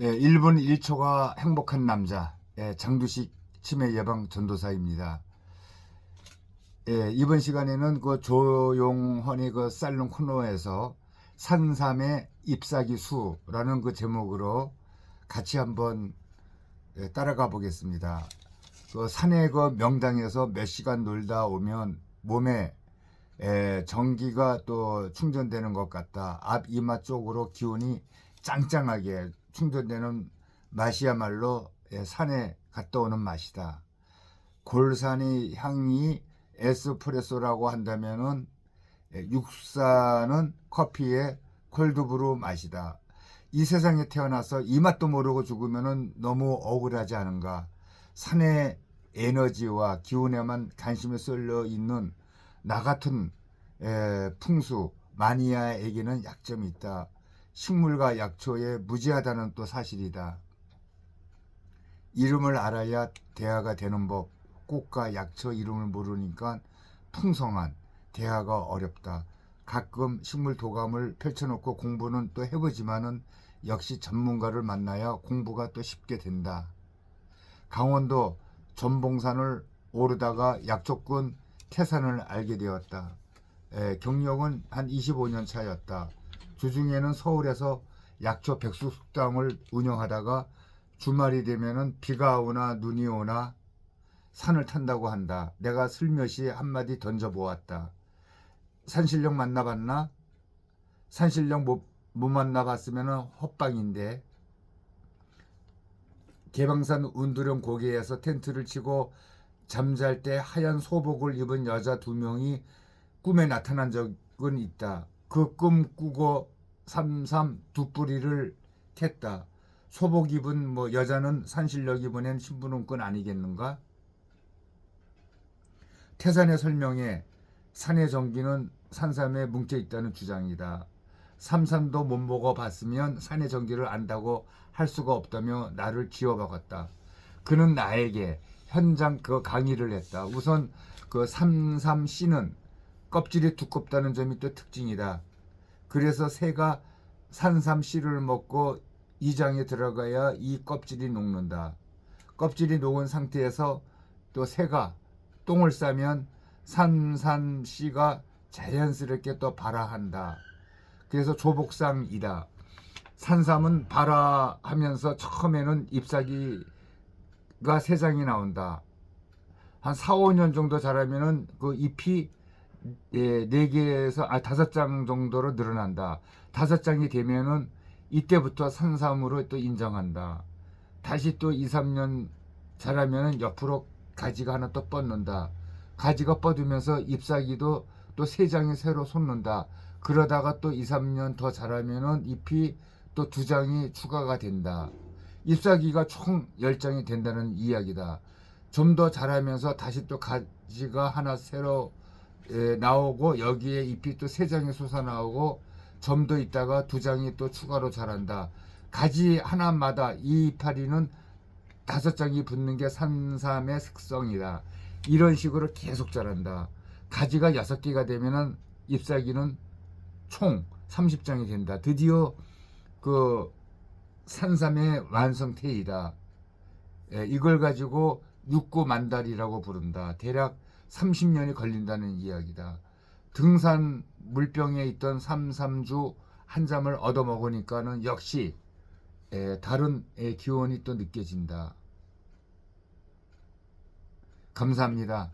예, 1분 1초가 행복한 남자 예, 장두식 치매 예방 전도사입니다. 예, 이번 시간에는 그 조용헌의 그 살롱 코너에서 산삼의 잎사귀 수라는 그 제목으로 같이 한번 예, 따라가 보겠습니다. 그 산의 그 명당에서 몇 시간 놀다 오면 몸에 에, 전기가 또 충전되는 것 같다. 앞 이마 쪽으로 기운이 짱짱하게 충전되는 맛이야말로 예, 산에 갔다 오는 맛이다. 골산의 향이 에스프레소라고 한다면은 예, 육사는 커피의 콜드브루 맛이다. 이 세상에 태어나서 이 맛도 모르고 죽으면은 너무 억울하지 않은가. 산의 에너지와 기운에만 관심이 쏠려 있는 나 같은 에, 풍수 마니아에게는 약점이 있다. 식물과 약초에 무지하다는 또 사실이다. 이름을 알아야 대화가 되는 법. 꽃과 약초 이름을 모르니까 풍성한 대화가 어렵다. 가끔 식물 도감을 펼쳐놓고 공부는 또 해보지만은 역시 전문가를 만나야 공부가 또 쉽게 된다. 강원도 전봉산을 오르다가 약초꾼 태산을 알게 되었다. 에, 경력은 한 25년 차였다. 주중에는 서울에서 약초 백숙당을 운영하다가 주말이 되면은 비가 오나 눈이 오나 산을 탄다고 한다. 내가 슬며시 한마디 던져보았다. 산신령 만나봤나? 산신령 못, 못 만나봤으면 헛방인데 개방산 운두령 고개에서 텐트를 치고 잠잘 때 하얀 소복을 입은 여자 두 명이 꿈에 나타난 적은 있다. 그 꿈 꾸고 삼삼 두 뿌리를 캤다. 소복 입은 뭐 여자는 산신령이 보낸 신분은권 아니겠는가? 태산의 설명에 산의 전기는 산삼에 뭉쳐 있다는 주장이다. 삼삼도 못 먹어 봤으면 산의 전기를 안다고 할 수가 없다며 나를 지어박았다. 그는 나에게 현장 그 강의를 했다. 우선 그 삼삼 씨는 껍질이 두껍다는 점이 또 특징이다. 그래서 새가 산삼 씨를 먹고 이장에 들어가야 이 껍질이 녹는다. 껍질이 녹은 상태에서 또 새가 똥을 싸면 산삼 씨가 자연스럽게 또 발화한다. 그래서 조복상이다. 산삼은 발화하면서 처음에는 잎사귀가 세 장이 나온다. 한 4, 5년 정도 자라면은 그 잎이 예, 4개에서 아 다섯 장 정도로 늘어난다. 다섯 장이 되면은 이때부터 산삼으로 또 인정한다. 다시 또 2, 3년 자라면은 옆으로 가지가 하나 또 뻗는다. 가지가 뻗으면서 잎사귀도 또 세 장이 새로 솟는다. 그러다가 또 2, 3년 더 자라면은 잎이 또 두 장이 추가가 된다. 잎사귀가 총 10장이 된다는 이야기다. 좀 더 자라면서 다시 또 가지가 하나 새로 에, 나오고 여기에 잎이 또 세 장이 솟아나오고 좀더 있다가 두 장이 또 추가로 자란다. 가지 하나마다 이 이파리는 다섯 장이 붙는 게 산삼의 특성이다. 이런 식으로 계속 자란다. 가지가 여섯 개가 되면은 잎사귀는 총 30장이 된다. 드디어 그 산삼의 완성태이다. 예, 이걸 가지고 육구 만달이라고 부른다. 대략 30년이 걸린다는 이야기다. 등산 물병에 있던 삼삼주 한 잠을 얻어 먹으니까는 역시 예, 다른 예, 기운이 또 느껴진다. 감사합니다.